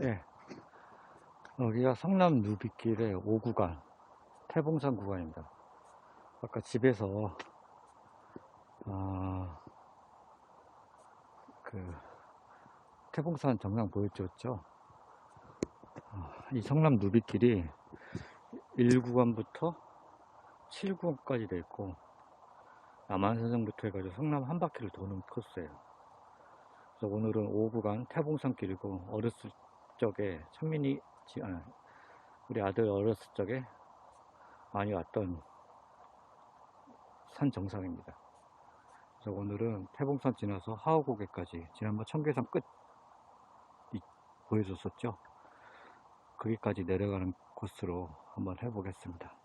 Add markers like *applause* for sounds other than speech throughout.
예. 여기가 성남 누비길의 5구간, 태봉산 구간입니다. 아까 집에서, 아, 그, 태봉산 정상 보여줬죠? 아, 이 성남 누비길이 1구간부터 7구간까지 돼 있고, 남한산성부터 해가지고 성남 한 바퀴를 도는 코스예요. 그래서 오늘은 5구간 태봉산길이고 어렸을 적에 천민이 지- 아, 우리 아들 어렸을 적에 많이 왔던 산 정상입니다. 그래서 오늘은 태봉산 지나서 하우고개까지 지난번 청계산 끝 이- 보여줬었죠. 거기까지 내려가는 코스로 한번 해보겠습니다.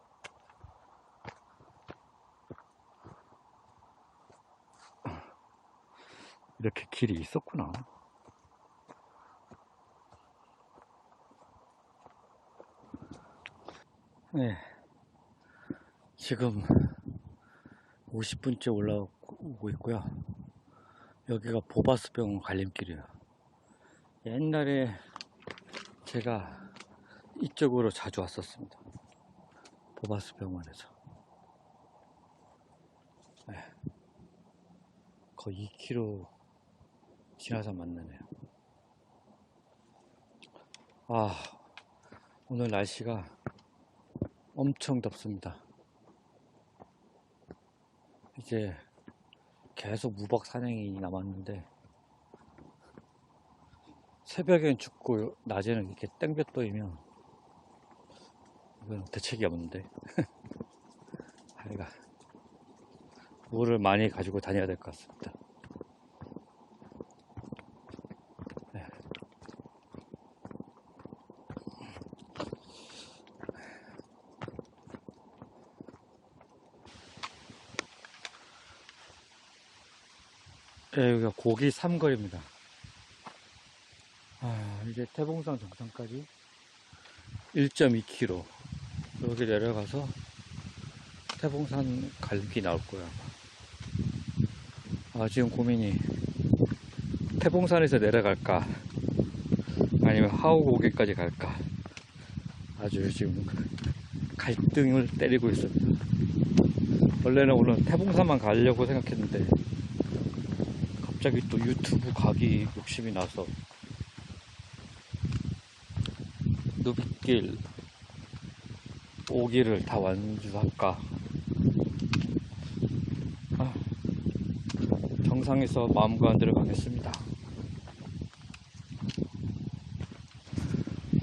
이렇게 길이 있었구나. 네. 지금 50분째 올라오고 있고요. 여기가 보바스병원 갈림길이에요. 옛날에 제가 이쪽으로 자주 왔었습니다. 보바스병원에서. 네. 거의 2km 지나서 만나네요. 아, 오늘 날씨가 엄청 덥습니다. 이제 계속 무박 산행이 남았는데 새벽엔 춥고 낮에는 이렇게 땡볕 떠이면 이건 대책이 없는데 *laughs* 하여가 물을 많이 가지고 다녀야 될 것 같습니다. 네, 여기가 고기 삼거리입니다. 아, 이제 태봉산 정상까지 1.2km. 여기 내려가서 태봉산 갈비 나올 거야. 아, 지금 고민이 태봉산에서 내려갈까? 아니면 하우고개까지 갈까? 아주 지금 갈등을 때리고 있습니다. 원래는 오늘 태봉산만 가려고 생각했는데 갑자기 또 유튜브 가기 욕심이 나서. 누빗길 오기를 다 완주할까? 아, 정상에서 마음과 안 들어가겠습니다.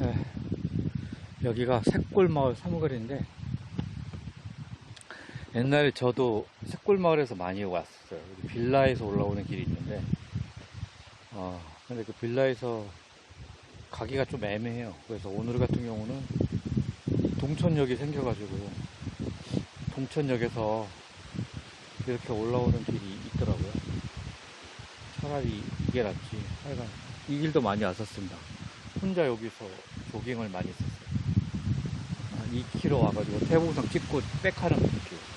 네, 여기가 색골마을 사무거리인데 옛날에 저도 색골마을에서 많이 왔어요. 여기 빌라에서 올라오는 길이 있는데, 어, 근데 그 빌라에서 가기가 좀 애매해요. 그래서 오늘 같은 경우는 동천역이 생겨가지고, 동천역에서 이렇게 올라오는 길이 있더라고요. 차라리 이게 낫지. 하여간 이 길도 많이 왔었습니다. 혼자 여기서 조깅을 많이 했었어요. 한 2km 와가지고 태봉산 찍고 백하는 느낌.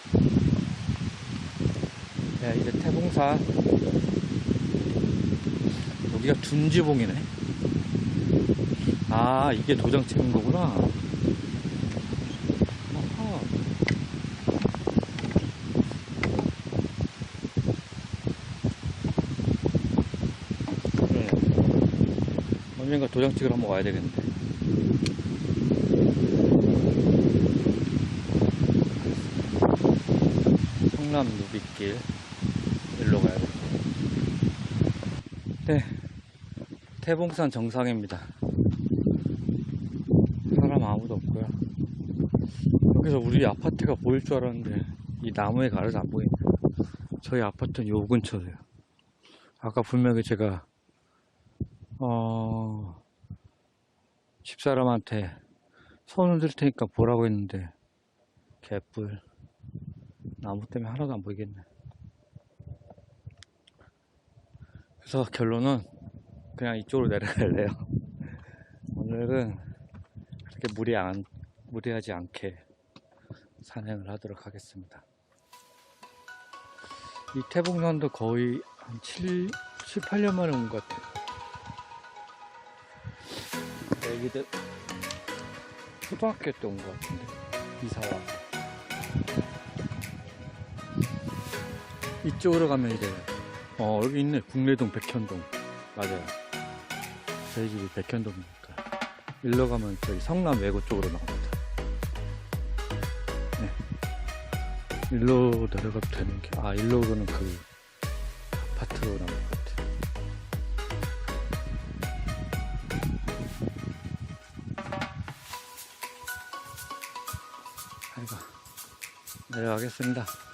네, 이제 태봉산 여기가 둔지봉이네. 아 이게 도장 찍는 거구나. 아하. 그러네. 언젠가 도장 찍으러 한번 와야 되겠는데 성남 누비길 일로 가야 돼. 네. 태봉산 정상입니다. 사람 아무도 없고요. 여기서 우리 아파트가 보일 줄 알았는데 이 나무에 가려서 안 보이네. 저희 아파트는 요 근처세요. 아까 분명히 제가 어 집사람한테 손을 들 테니까 보라고 했는데 개뿔 나무 때문에 하나도 안 보이겠네. 그래서 결론은 그냥 이쪽으로 내려갈래요. *laughs* 오늘은 그렇게 무리 안, 무리하지 않게 산행을 하도록 하겠습니다. 이 태봉산도 거의 한 7, 7 8년 만에 온 것 같아요. 여기도 초등학교 때 온 것 같은데 이사 와. 이쪽으로 가면 이제 어 여기 있네 국내동 백현동 맞아요. 저희 집이 백현동이니까 일로 가면 저기 성남 외고 쪽으로 나옵니다. 네. 일로 내려가도 되는 게, 아, 일로는 그 아파트로 나올 것 같아요. 아이고, 내려가겠습니다.